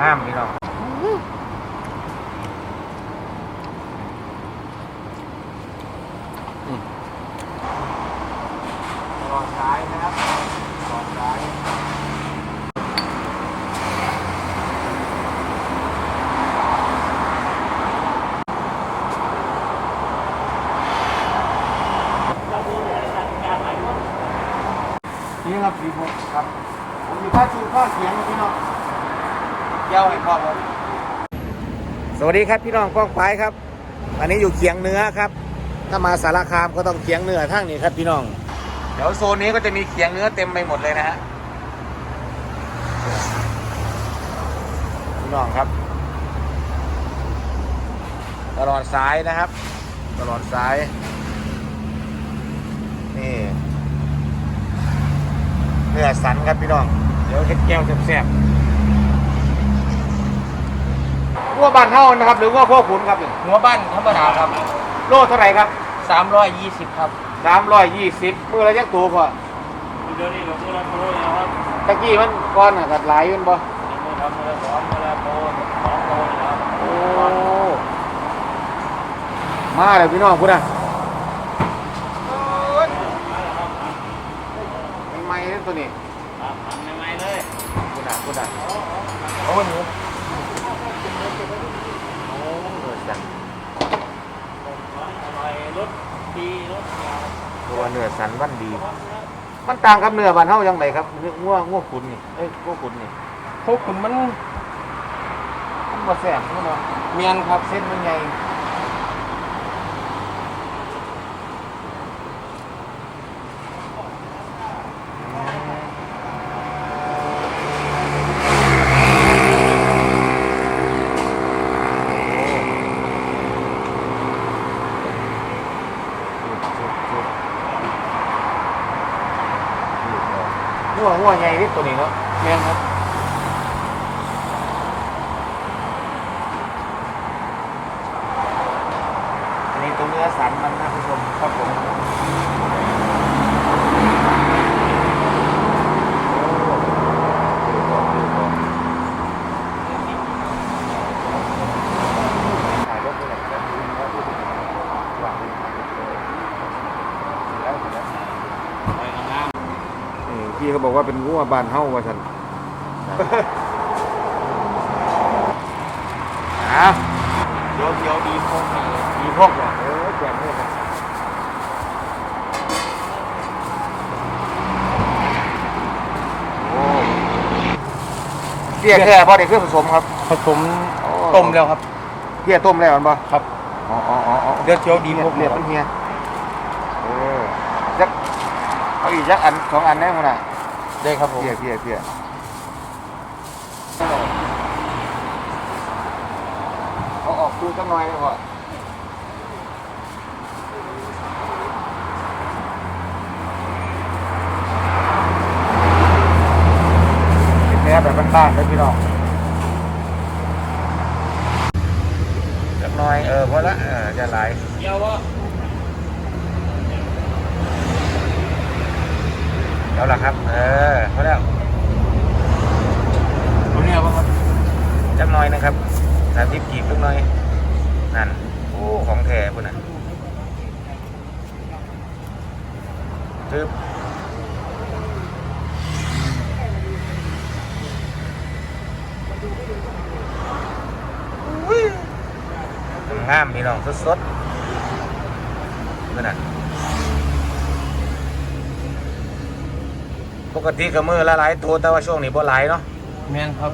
งามพี่น้องอืมลองซ้ายนะครับลองซ้าย นี่ครับสีผมครับผมมีผ้าชูผ้าเขียงนะพี่น้อง เย้าให้พ่อผมสวัสดีครับพี่น้องกล้องปายครับ อันนี้อยู่เคียงเนื้อครับ ถ้ามาสารคามก็ต้องเคียงเนื้อทั้งนี้ครับพี่น้อง เดี๋ยวโซนนี้ก็จะมีเคียงเนื้อเต็มไปหมดเลยนะฮะพี่น้องครับ ตลอดสายนะครับ ตลอดสายนี่เนื้อสันครับพี่น้อง เดี๋ยวเฮ็ดแก้วแซ่บๆ วัวบ้านเท่านะครับ หรือว่าพวกขุนครับนี่หัวบ้านธรรมดาครับ โลเท่าไหร่ครับ320 ครับสามร้อยยี่สิบมือละยักตัวพอเดี๋ยวนี้เราเมื่อละโตนะครับตะกี้มันก้อนอะกัดหลายอยืนบ่เมื่อละเมื่อละสองเมื่อละโตสองโตนะครับโอ้มาเลยพี่น้องพูดนะไม่ไม่เล่นตัวนี้ครับทำใหม่ๆเลยพูดนะพูดนะโอ้หนูโอ้เออสัน อร่อยรสดีรสยาว ตัวเนื้อ สันมันดี มันต่างกับเนื้อบ้านเฮายังไงครับเนื้อง่วงง่วงขุนนี่เอ้ยง่วงขุนนี่พวกคุณมันมันบ่แซ่บมันเนาะเมียนครับเส้นมันใหญ่ งัวงง่วงใหญ่นิดตัวนี้เนาะเมียนครับอันนี้ตัวเนื้อสันมันนะคุณผู้ชมถ่ายรถไปไหนกันดูนะดูดิวางไว้ถ่ายรถเลยเสร็จแล้วเสร็จแล้ว ไปงาม นี่พี่ เขาบอกว่าเป็นงัวบ้านเฮ้าว่าฉันอะเดี๋ยวเดี๋ยวดีพวกนี้มีพวกว่ะเออแจกเนี่ยนะโอ้เปี้ยแค่พอได้เครื่องผสมครับผสมต้มแล้วครับเปี้ยต้มแล้วมันบ่ครับอ๋ออ๋ออ๋ออ๋อเดี๋ยวเดี๋ยวดีเรีพยวกเรีนี้ยบมันเฮียเออจักเอาอีกจักอันสองอันแน่คนน่ะ ได้ครับผมเปี้ยเปี้ยเปี้ยเอาออกดูสักหน่อยเลยพ่อเป็นแพ้แบบบ้านๆเลยพี่น้องจักหน่อยเออพอละเออจะไหลายเดี๋ยวว่า เอาละครับ เออพอแล้วตัวเนี้ยว่าครับจักหน่อยนะครับสามสิบกีบจักหน่อย นั่น โอ้ ของแท้พุ่นน่ะทึบงามพี่น้องสดๆนั่นน่ะ ปกติก็มือละหลายตัวแต่ว่าช่วงนี้บ่หลายเนาะแมนครับ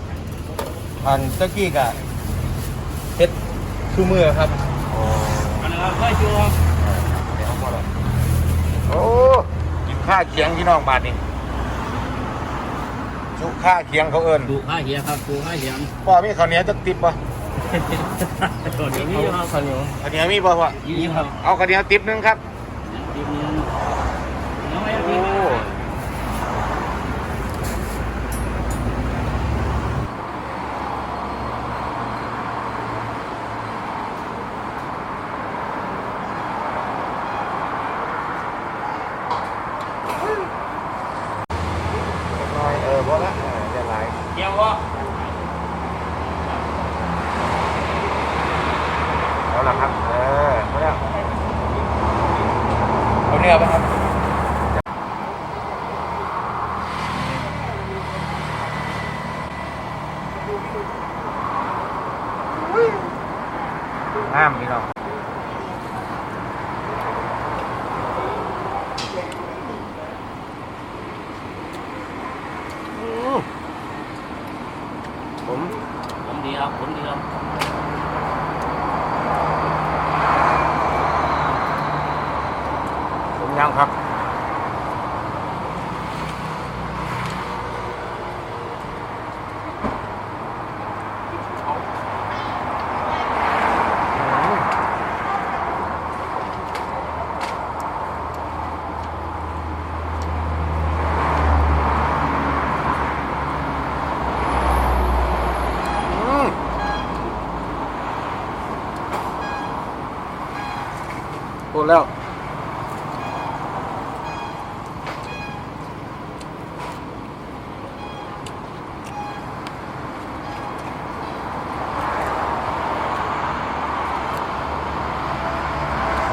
อันตะกี้กะเฮ็ดชูมือครับอันนะครับค่อยชูครับโอ้กินข้าเคียงพี่น้องบาทนี่ชุข้าเคียงเขาเอิญดูผ้าเหียครับดูผ้าเหียมพ่อมีข้าวเหนียวจักติบป่ะตัวนี้นี่ครับข้าวเหนียวข้าวเหนียวมีป่ะพ่อยี่ครับเอาข้าวเหนียวติบหนึงครับดีมีน้อง พ่อเอาละครับ เออเขาเแล้วเอาเนื้อไปครับห้ามพี่น้อง ยังครับ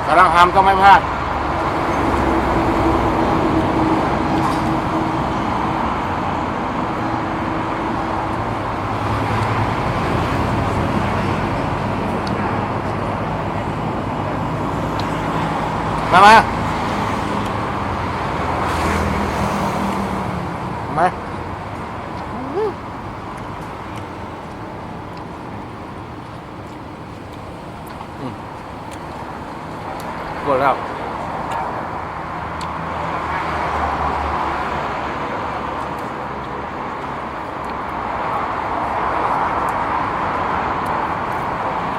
กำลังทำก็ไม่พลาด มา มา มา อืมกดแล้ว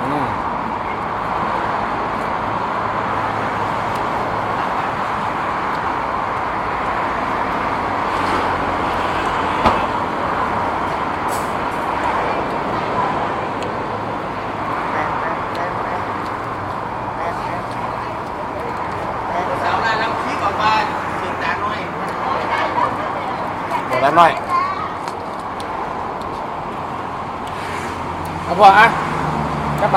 อืม สาวนาลำขี้ก่อนบ้านเสียงจานน้อย เดี๋ยวแล้วหน่อย เอาพออะกระบ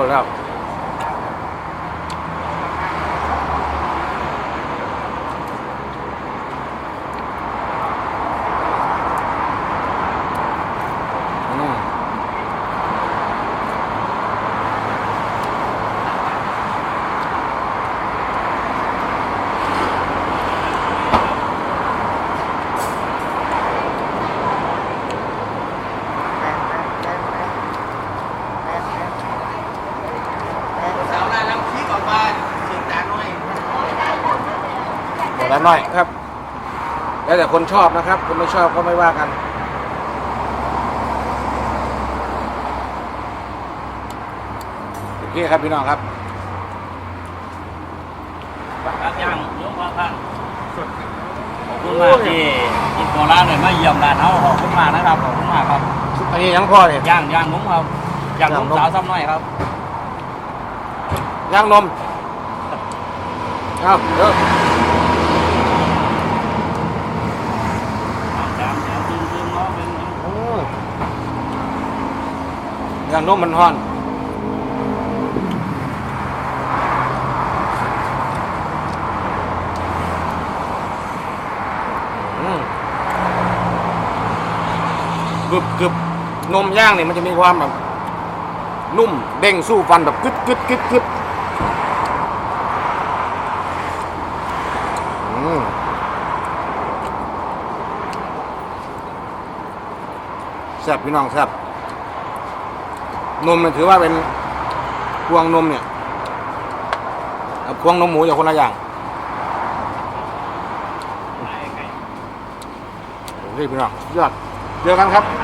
กดแล้ว อืม สาวนาลำขี้ก่อนบ้านเสียงจานน้อย เดี๋ยวละหน่อยครับ แล้วแต่คนชอบนะครับ คนไม่ชอบก็ไม่ว่ากัน โอเคครับพี่น้องครับครับย่างยกมาครับขอบคุณมากที่ที่โคราชเลยมาเยี่ยมร้านเขาขอบคุณมากนะครับขอบคุณมากครับอันนี้ยังพ่อเนี่ยย่างย่างนุ่มครับย่างนุ่มย่างนุ่มสาวซ้ำหน่อยครับย่างนม เอาเดี๋ยว เนื้อนุ่มมันห่อนกึบกึบนมย่างเนี่ยมันจะมีความแบบนุ่มเด้งสู้ฟันแบบกึดกึดกึดกึดแซ่บพี่น้องแซ่บ นมมันถือว่าเป็นพวงนมเนี่ยกับพวงนมหมูอย่างคนละอย่างโอเคพี่น้องสุดยอดเจอกันครับตายเลย